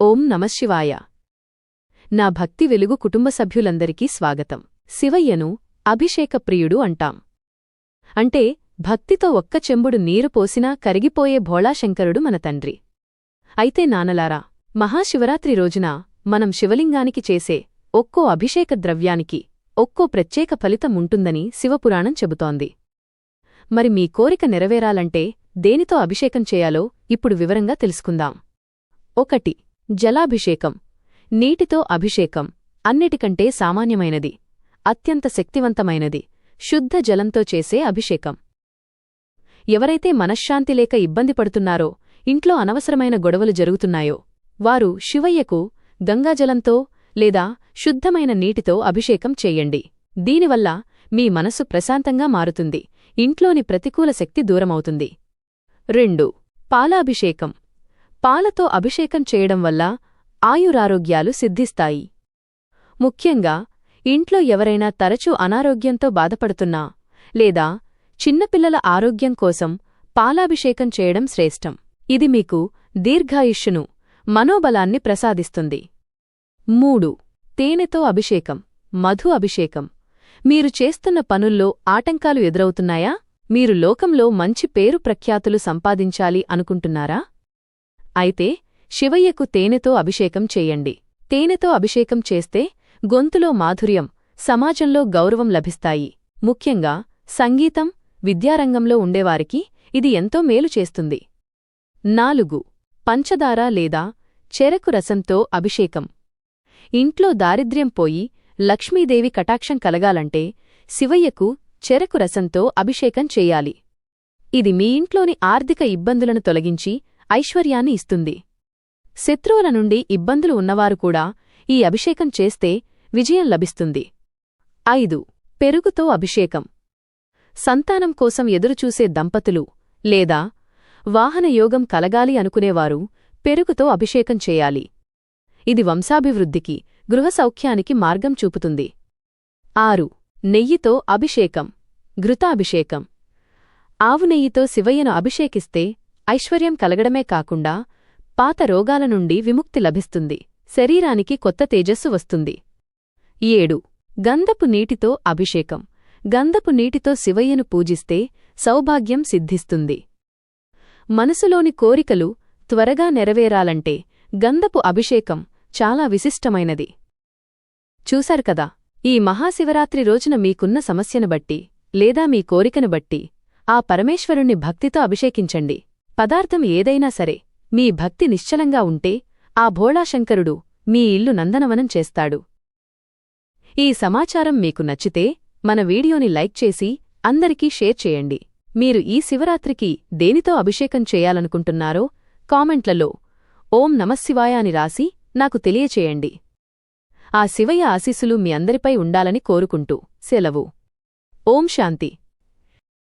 ఓం నమశివాయ నా భక్తి వెలుగు కుటుంబ సభ్యులందరికీ స్వాగతం. శివయ్యను అభిషేకప్రియుడు అంటాం. అంటే భక్తితో ఒక్క చెంబుడు నీరు పోసినా కరిగిపోయే భోళాశంకరుడు మన తండ్రి. అయితే నానలారా మహాశివరాత్రి రోజున మనం శివలింగానికి చేసే ఒక్కో అభిషేక ద్రవ్యానికి ఒక్కో ప్రత్యేక ఫలితం ఉంటుందని శివపురాణం చెబుతోంది. మరి మీ కోరిక నెరవేరాలంటే దేనితో అభిషేకం చేయాలో ఇప్పుడు వివరంగా తెలుసుకుందాం. ఒకటి జలాభిషేకం నీటితో అభిషేకం అన్నిటికంటే సామాన్యమైనది అత్యంత శక్తివంతమైనది శుద్ధ జలంతో చేసే అభిషేకం. ఎవరైతే మనశ్శాంతి లేక ఇబ్బంది పడుతున్నారో ఇంట్లో అనవసరమైన గొడవలు జరుగుతున్నాయో వారు శివయ్యకు గంగాజలంతో లేదా శుద్ధమైన నీటితో అభిషేకం చెయ్యండి దీనివల్ల మీ మనసు ప్రశాంతంగా మారుతుంది ఇంట్లోని ప్రతికూల శక్తి దూరమవుతుంది. రెండు పాలాభిషేకం. పాలతో అభిషేకం చేయడం వల్ల ఆయురారోగ్యాలు సిద్ధిస్తాయి. ముఖ్యంగా ఇంట్లో ఎవరైనా తరచూ అనారోగ్యంతో బాధపడుతున్నా లేదా చిన్నపిల్లల ఆరోగ్యం కోసం పాలాభిషేకం చేయడం శ్రేష్టం. ఇది మీకు దీర్ఘాయుష్యును మనోబలాన్ని ప్రసాదిస్తుంది. మూడు. తేనెతో అభిషేకం మధు అభిషేకం. మీరు చేస్తున్న పనుల్లో ఆటంకాలు ఎదురవుతున్నాయా? మీరు లోకంలో మంచి పేరు ప్రఖ్యాతులు సంపాదించాలి అనుకుంటున్నారా? అయితే శివయ్యకు తేనెతో అభిషేకం చేయండి. తేనెతో అభిషేకం చేస్తే గొంతులో మాధుర్యం సమాజంలో గౌరవం లభిస్తాయి. ముఖ్యంగా సంగీతం విద్యారంగంలో ఉండేవారికి ఇది ఎంతో మేలు చేస్తుంది. నాలుగు. పంచదార లేదా చెరకు రసంతో అభిషేకం. ఇంట్లో దారిద్ర్యం పోయి లక్ష్మీదేవి కటాక్షం కలగాలంటే శివయ్యకు చెరకు రసంతో అభిషేకం చేయాలి. ఇది మీ ఇంట్లోని ఆర్థిక ఇబ్బందులను తొలగించి ఐశ్వర్యాన్ని ఇస్తుంది. శత్రువుల నుండి ఇబ్బందులు ఉన్నవారు కూడా ఈ అభిషేకం చేస్తే విజయం లభిస్తుంది. ఐదు. పెరుగుతో అభిషేకం. సంతానం కోసం ఎదురుచూసే దంపతులు లేదా వాహనయోగం కలగాలి అనుకునేవారు పెరుగుతో అభిషేకం చేయాలి. ఇది వంశాభివృద్ధికి గృహసౌఖ్యానికి మార్గం చూపుతుంది. ఆరు. నెయ్యితో అభిషేకం. ఘృతాభిషేకం. ఆవు నెయ్యితో శివయ్యను అభిషేకిస్తే ఐశ్వర్యం కలగడమే కాకుండా పాత రోగాల నుండి విముక్తి లభిస్తుంది. శరీరానికి కొత్త తేజస్సు వస్తుంది. ఏడు. గంధపు నీటితో అభిషేకం. గంధపు నీటితో శివయ్యను పూజిస్తే సౌభాగ్యం సిద్ధిస్తుంది. మనసులోని కోరికలు త్వరగా నెరవేరాలంటే గంధపు అభిషేకం చాలా విశిష్టమైనది. చూశారు కదా ఈ మహాశివరాత్రి రోజున మీకున్న సమస్యను బట్టి లేదా మీ కోరికను బట్టి ఆ పరమేశ్వరుణ్ణి భక్తితో అభిషేకించండి. పదార్థం ఏదైనా సరే మీ భక్తి నిశ్చలంగా ఉంటే ఆ భోళాశంకరుడు మీ ఇల్లు నందనవనం చేస్తాడు. ఈ సమాచారం మీకు నచ్చితే మన వీడియోని లైక్ చేసి అందరికీ షేర్ చేయండి. మీరు ఈ శివరాత్రికి దేనితో అభిషేకం చేయాలనుకుంటున్నారో కామెంట్లలో ఓం నమశివాయ అని రాసి నాకు తెలియచేయండి. ఆ శివయ్య ఆశీస్సులు మీ అందరిపై ఉండాలని కోరుకుంటూ సెలవు. ఓం శాంతి.